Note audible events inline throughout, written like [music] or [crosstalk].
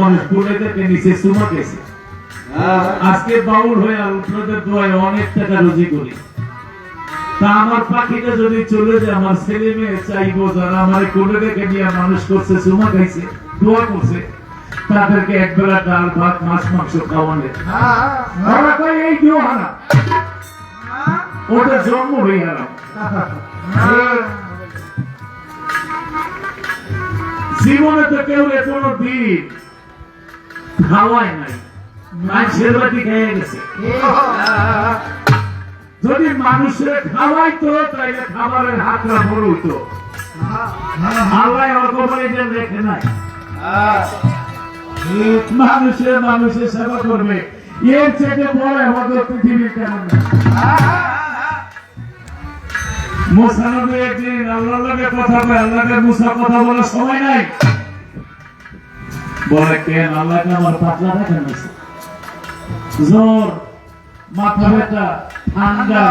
মানুষ কোলে থেকে নিচে চুমা গেছে। আজকে বাউল হয়ে আপনাদের দোয়ায় অনেক টাকা রুজি করি। তা আমার পাখিটা যদি চলে যায় আমার ছেলে মেয়ে চাইব যারা আমার কোলে রেখে নিয়ে মানুষ করছে চুমা খাইছে দোয়া করছে তাদেরকে একবেলা ডাল ভাত মাছ মাংস খাওয়ানো ওরা কয় এই দিও হারা ওটা জন্ম হয়ে হারাম জীবনে তো কেউ কোনো দিন খাওয়ায় নাই। মানুষের বাড়ি খেয়ে গেছে। যদি মানুষের খাওয়াইতো, তাইলে খাবারের হাতটা বড় হইতো আল্লাহ নাই। মানুষের সেবা করবে। এর থেকে বড় আমাদের পৃথিবীর কেমন না মুসা নবী একদিন আল্লাহর লগে কথা কয় আল্লাহকে মুসা কথা বলার সময় নাই। বলে কেন আল্লাহকে আমার পাতলা দেখেন জ্বর মাথা ব্যথা ঠান্ডা।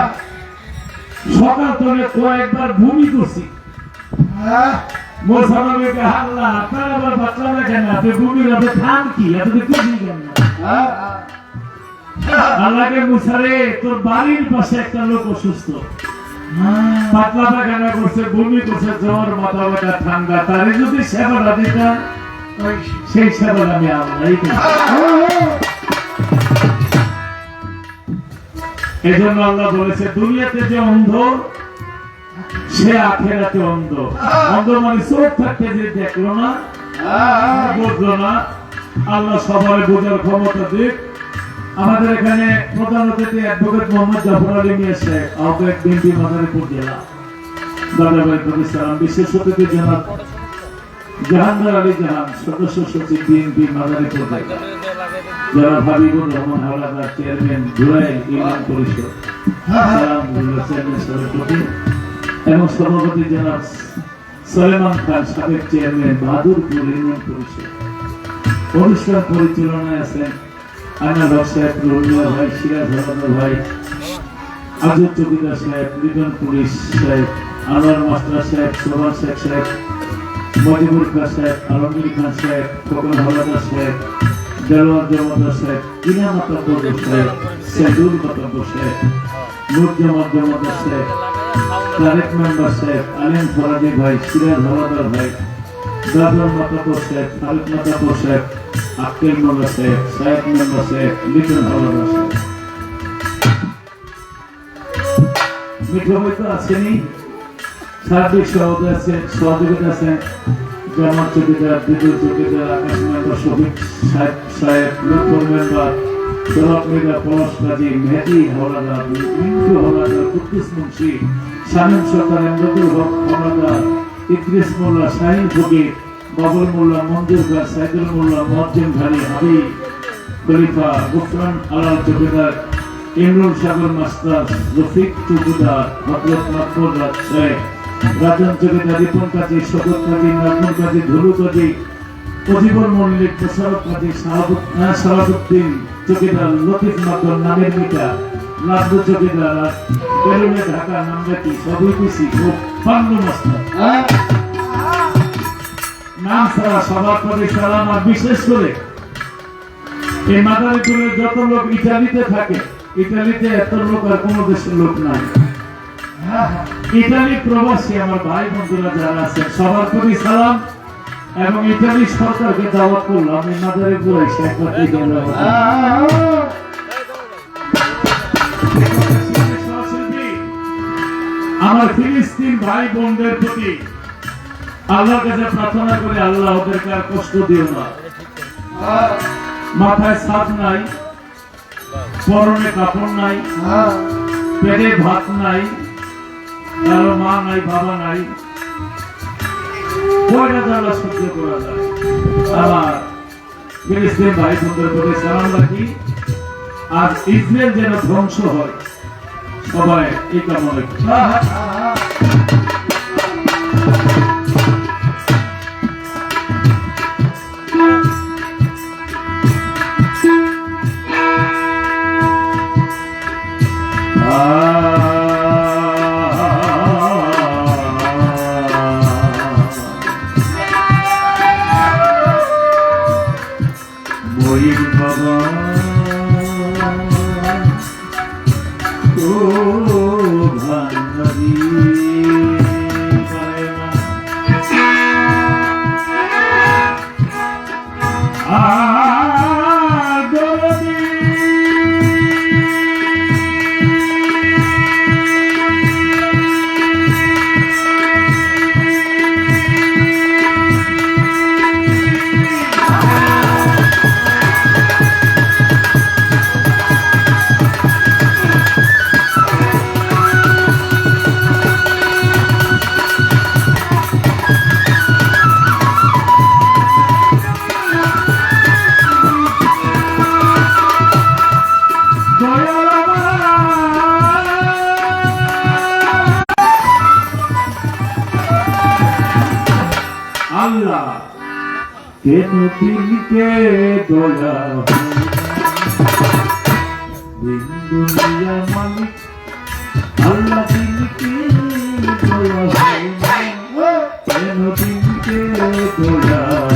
সকাল থেকে কয়েকবার ভূমি করছি। মুসা নবীকে আপনার আবার পাতলা দেখেন না আপনি ভূমির আপনি থাম কি? আপনি কিছুই কেন না। আল্লাহকে মুসারে তোর বাড়ির পাশে একটা লোক অসুস্থ। পাতলা পায়খানা করছে বমি করছে জ্বর মাথা ব্যথা ঠান্ডা। তারে যদি সেবাটা দিতাম [laughs] সেই সেবা আমি আল্লাহ এই জন্য আল্লাহ বলেছে, দুনিয়াতে যে অন্ধ, সে আখেরাতে অন্ধ। অন্ধ মানে চোখ থাকতে যে দেখল না, বুঝলো না, আল্লাহ সবাই বোঝার ক্ষমতা দিক। আমাদের এখানে প্রধান অতিথি অ্যাডভোকেট মোহাম্মদ জাফর আলী মিয়া শেখ আহ্বায়ক বিএনপি মাদারীপুর জেলা দাদাভাই প্রতিষ্ঠান বিশেষ অতিথি জনাব জাহাঙ্গীর আলী জাহান সদস্য সচিব বিএনপি মাদারীপুর জেলা যারা হাবিবুর রহমান হাওলাদার চেয়ারম্যান জুরাইল ইউনিয়ন পরিষদ। সভাপতি। এবং সভাপতি জনাব সলেমান খান অনুষ্ঠান পরিচালনায় আছেন আনা ভাই, সিরাজ ভাই আজর চৌকিদার সাহেব পুলিশ সাহেব, আনোয়ার মাস্টার সাহেব সোহান শেখ সাহেব মজিবুর খান সাহেব আলমগীর খান সাহেব ফকর হাওলাদার সাহেব দেলোয়ার জমাদার সাহেব কিনা মাতাব্বর সাহেব সেদুল মাতাব্বর সাহেব নূর জামাত জমাদার সাহেব তারেক মেম্বার সাহেব আলিম ফরাজি ভাই, সিরাজ হাওলাদার ভাই দাদর মাতাব্বর সাহেব ফারুক মাতাব্বর সাহেব আক্কেল মোল্লা সাহেব সাহেব মেম্বার সাহেব লিটন হাওলাদার সাহেব মিঠু ভাই তো আসেনি সার্বিক সহযোগিতা আছে জামাত চৌকিদার বিদ্যুৎ চৌকিদার আকাশ মেম্বার শফিক সাহেব সাহেব লুৎফর মেম্বার সরব মির্জা পলাশ কাজী, মেহেদি, হাওলাদার মিন্টু হাওলাদার, কুদ্দুস মুন্সি, শামীম সরকার এমদাদুল হক হাওলাদার, ইদ্রিস মোল্লা, শাহিন ফকির, বাবুল মোল্লা, মঞ্জুর খান সাইদুল মোল্লা মহজ্জিম ঘানি, হাবি, খলিফা গুফরান আলাল চৌকিদার, ইমরুল সাগর মাস্টার, রফিক চৌকিদার হজরত মাকবুল রাজ শেখ রাজন চৌকিদার রিপন কাজী শকত কাজী নাজমুল কাজী, ধুলু কাজী, অজীবন মল্লিক, প্রসারক কাজী সাহাবুদ্দিন চৌকিদার লতিফ মাকর নামের আর বেলুনে ঢাকা নামগাতি সবই ও মাস্টার। নাম ছাড়া সালাম আর বিশেষ করে। এই মাদারীপুরের যত লোক ইটালিতে থাকে ইটালিতে এত লোক আর কোন দেশের লোক নাই। ইটালি প্রবাসী আমার ভাই বন্ধুরা যারা আছেন, সবার প্রতি সালাম। এবং ইটালি সরকারকে দাওয়াত করলাম মাদারীপুর এসে আমার ফিলিস্তিন ভাই বোনদের প্রতি আল্লাহর কাছে প্রার্থনা করে, আল্লাহ ওদেরকে আর কষ্ট দিও না। মাথায় ছাদ নাই, পরনে কাপড় নাই, পেটে ভাত নাই কারও মা নাই, বাবা নাই কয়টা সহ্য করা যায়। ফিলিস্তিন ভাই বোনদের প্রতি সালাম রাখি। আর ইসরায়েল যেন ধ্বংস হয়, সবাই এই কামনা Ooh. দয়া কে নদীকে দয়া বিন্দু মালিক আল্লাহ দিনকে দয়া কে নদীকে দয়া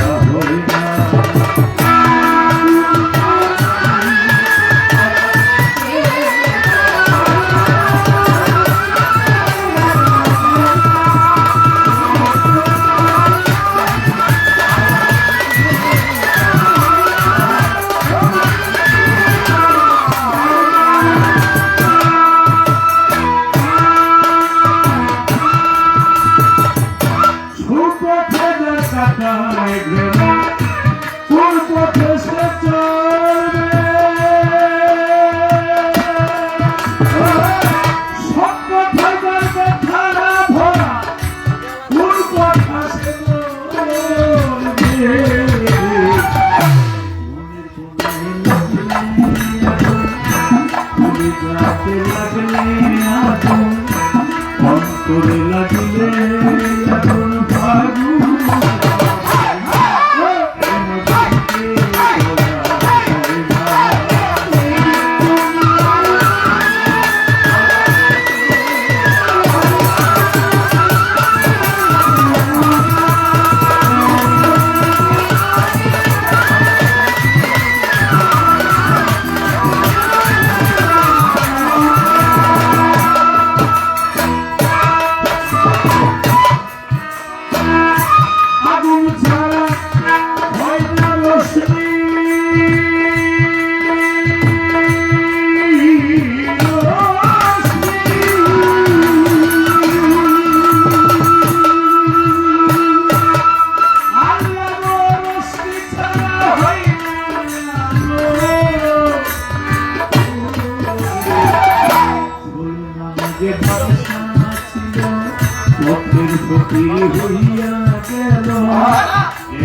কি হইয়া গেল।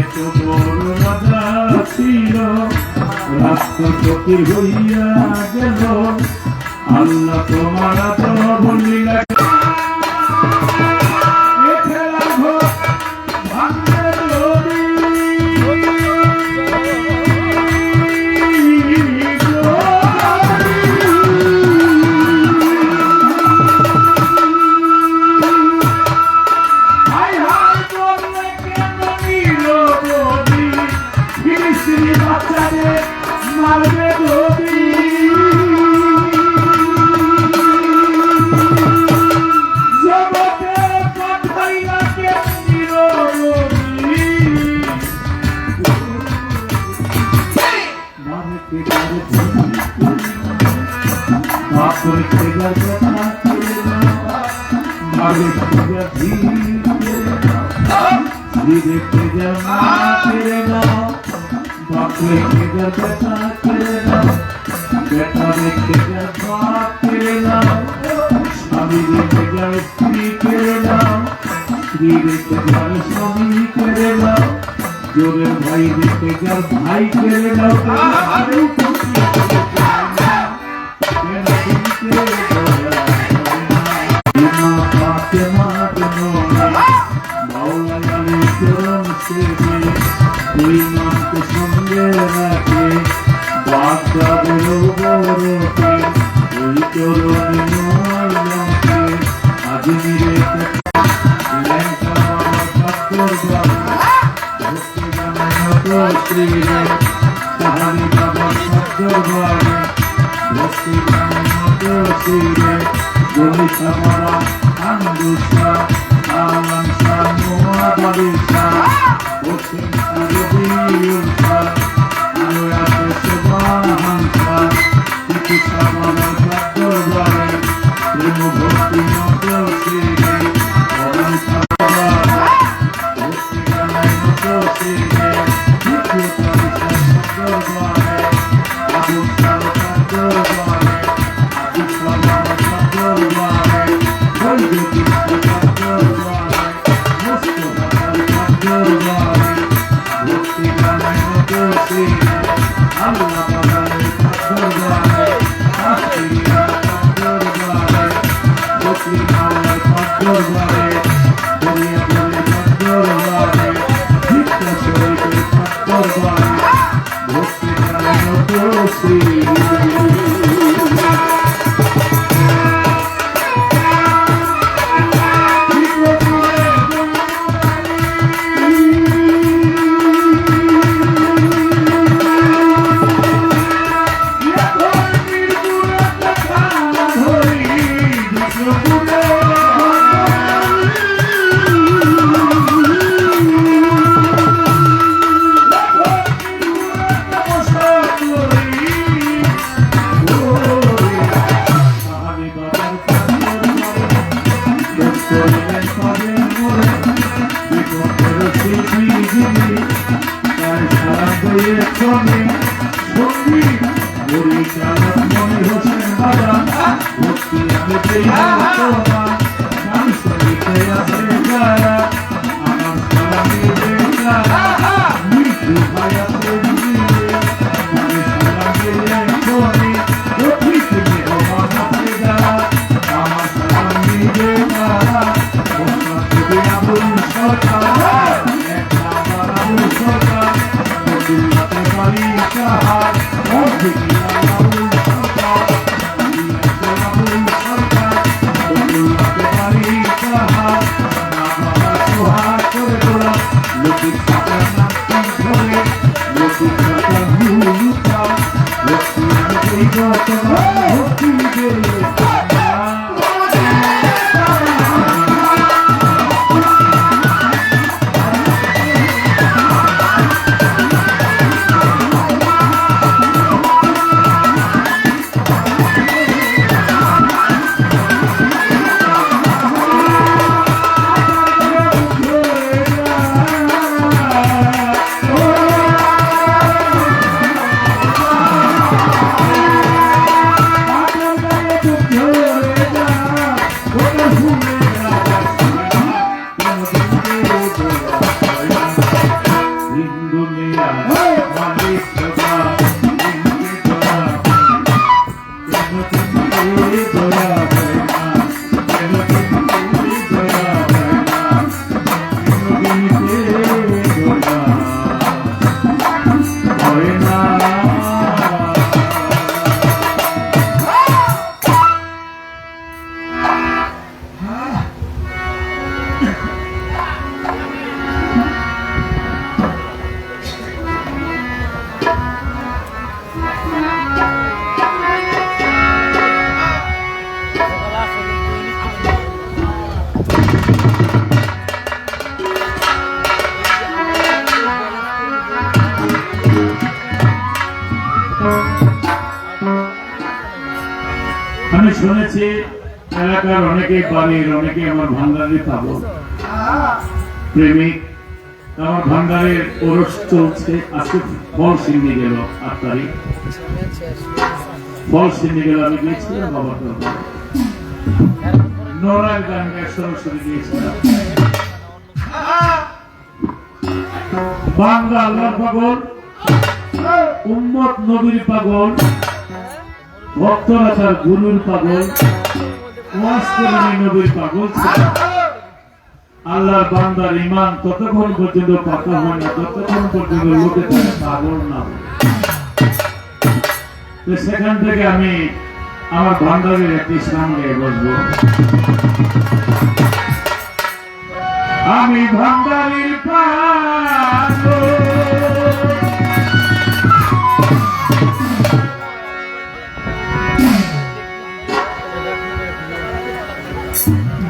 এত বড় রাজা ছিল রাষ্ট্রপতি হইয়া মালবে রেখে যাবে থাকবে না ব্যথা রেখে যা থাকবে না আমি রেখে যাই স্ত্রী করে না স্ত্রী রেখে যাই স্বামী করে না জোরে ভাই রেখে যা ভাই করে না শুনেছি এলাকার অনেকে বাড়ির অনেকে আমার ভান্ডারে পাবো। প্রেমিক আমার ভান্ডারের ওরস চলছে। আজকে ফল সিন্নি গেল আট তারিখ। ফল সিন্নি গেল, আমি গিয়েছিলাম বাবা নোরার গান সরাসরি গিয়েছিলাম। বাংলা আল্লাহর পাগল, উম্মত নবীর পাগল ভক্তরা তার গুরুর পাগল, ওয়াজ পাগল। আল্লাহর বান্দার ইমান ততক্ষণ পর্যন্ত পাকা হয় না, ততক্ষণ পর্যন্ত লোকে তাকে পাগল না তো সেখান থেকে আমি আমার ভান্ডারের একটি গায়ে বসবো। আমি ভান্ডারির পাগল।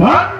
ভান্ডারি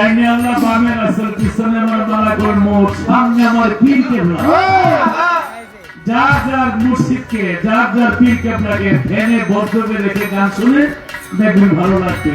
ডাইনি আল্লাহ পাবেন আসল পিছনে আমার করে মোট। সামনে আমার পীর কেবলা। যার যার মুর্শিদকে যার যার পীর কেবলাকে ফ্যানে বদ্ধ রেখে গান শুনে দেখবেন ভালো লাগবে।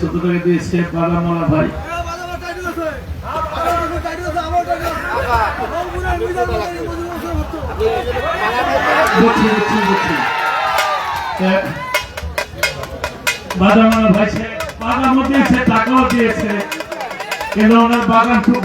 একশত টাকা দিয়েছে বাদামালা বাদাম বুঝছি ভাই বাদামালা ভাই সে বাদামও দিয়েছে টাকাও দিয়েছে। কিন্তু ওনার বাগান খুব